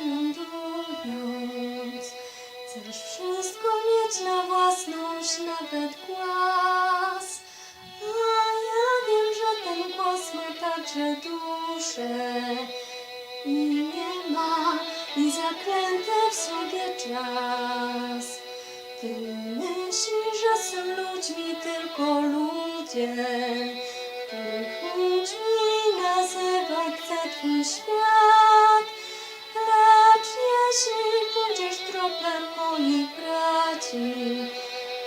lądując. Chcesz wszystko mieć na własność, nawet głaz. A ja wiem, że ten głos ma także duszę. I nie ma, i zaklęte w sobie czas. Ty myślisz, że są ludźmi tylko ludzie, twój świat. Lecz jeśli pójdziesz tropem moich braci,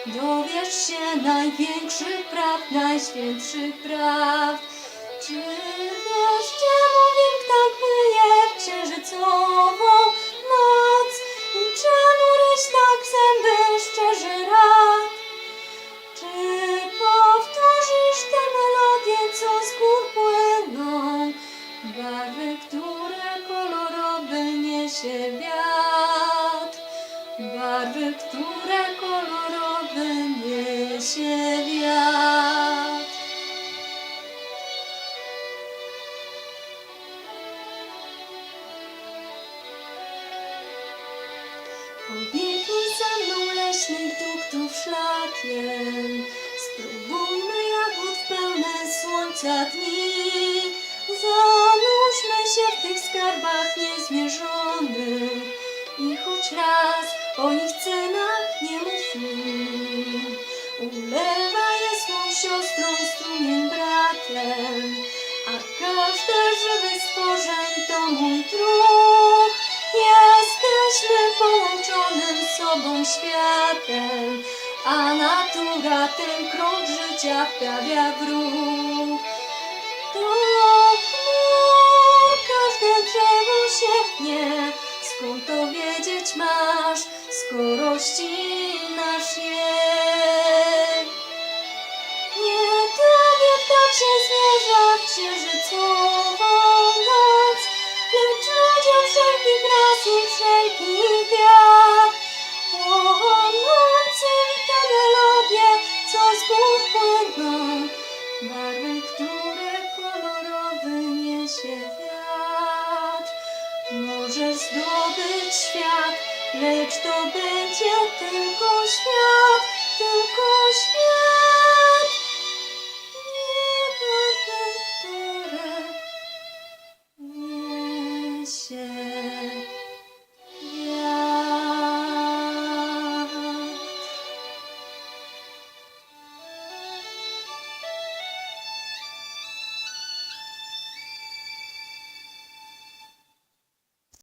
dowiesz się największych prawd, najświętszych prawd. Czy wiesz, czemu wilk tak myje w niesie wiatr. Barwy, które kolorowe niesie wiatr. Pobiegnij za mną leśnych duktów szlakiem. Spróbujmy jagód pełne słońca dni. Zanurzmy się w tych skarbach niezmierzonych i choć raz o ich cenach nie mi. Ulewa jest mą siostrą, strumień bratem, a każde żywe stworzeń to mój druh. Jesteśmy połączonym sobą światem, a natura ten krąg życia wprawia w ruch. Skoro ścinasz je. Nie tak się zmierza w księżycową noc, lecz ludziom wszelkich ras i wszelkich wiat. Płonącym te melodie, co z gór płyną, barwy, które kolorowy niesie wiatr. Możesz zdobyć świat, lecz to będzie tylko świat, tylko świat. Nie barwy, które niesie